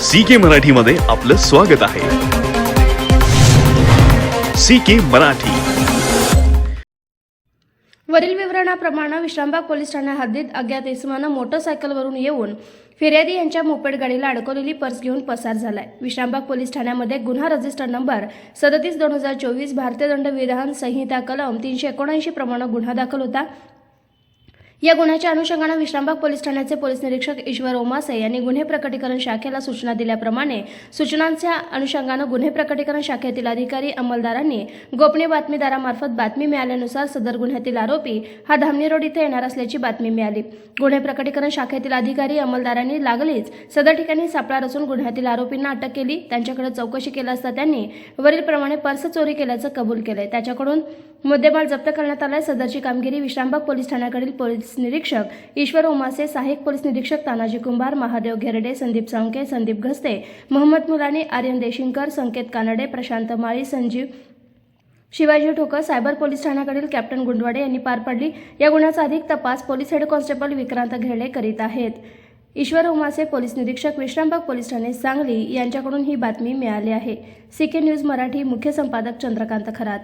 C के मराठीमध्ये आपलं स्वागत आहे. C K Marathi. वरील विवरणाप्रमाणे विश्रामबाग पोलीस ठाण्या हद्दीत अज्ञात इसमानं मोटरसायकलवरून येऊन फिर्यादी यांच्या मोपेड गाडीला अडकवलेली पर्स घेऊन पसार झालाय. विश्रामबाग पोलीस ठाण्यामध्ये गुन्हा रजिस्टर नंबर सदतीस दोन हजार चोवीस भारतीय दंड विधान संहिता कलम तीनशे एकोणऐंशी प्रमाणे गुन्हा दाखल होता. या गुन्ह्याच्या अनुषंगानं विश्रामबाग पोलीस ठाण्याचे पोलीस निरीक्षक ईश्वर ओमासे यांनी गुन्हे प्रकटीकरण शाखेला सूचना दिल्याप्रमाणे सूचनांच्या अनुषंगानं गुन्हे प्रकटीकरण शाखेतील अधिकारी अंमलदारांनी गोपनीय बातमीदारामार्फत बातमी मिळाल्यानुसार सदर गुन्ह्यातील आरोपी हा धामणी रोड इथे येणार असल्याची बातमी मिळाली. गुन्हे प्रकटीकरण शाखेतील अधिकारी अंमलदारांनी लागलीच सदर ठिकाणी सापळा रचून गुन्ह्यातील आरोपींना अटक केली. त्यांच्याकडे चौकशी केली असता त्यांनी वरीलप्रमाणे पर्स चोरी केल्याचं कबूल केलंय. त्याच्याकडून मुद्देमाल जप्त करण्यात आलाय. सदरची कामगिरी विश्रामबाग पोलीस ठाण्याकडील पोलीस निरीक्षक ईश्वर उमासे सहाय्यक पोलीस निरीक्षक तानाजी कुंभार महादेव घेरडे संदीप साळुंके संदीप घस्ते मोहम्मद मुलानी आर्यन देशिंकर संकेत कानडे प्रशांत माळी संजीव शिवाजी ठोकर सायबर पोलीस ठाण्याकडील कॅप्टन गुंडवाडे यांनी पार पाडली. या गुन्ह्याचा अधिक तपास police head constable Vikrant Gherde करीत आहेत. ईश्वर उमासे पोलीस निरीक्षक विश्रामबाग पोलीस ठाणे सांगली यांच्याकडून ही बातमी मिळाली आहे. सी के न्यूज मराठी मुख्य संपादक चंद्रकांत खरात.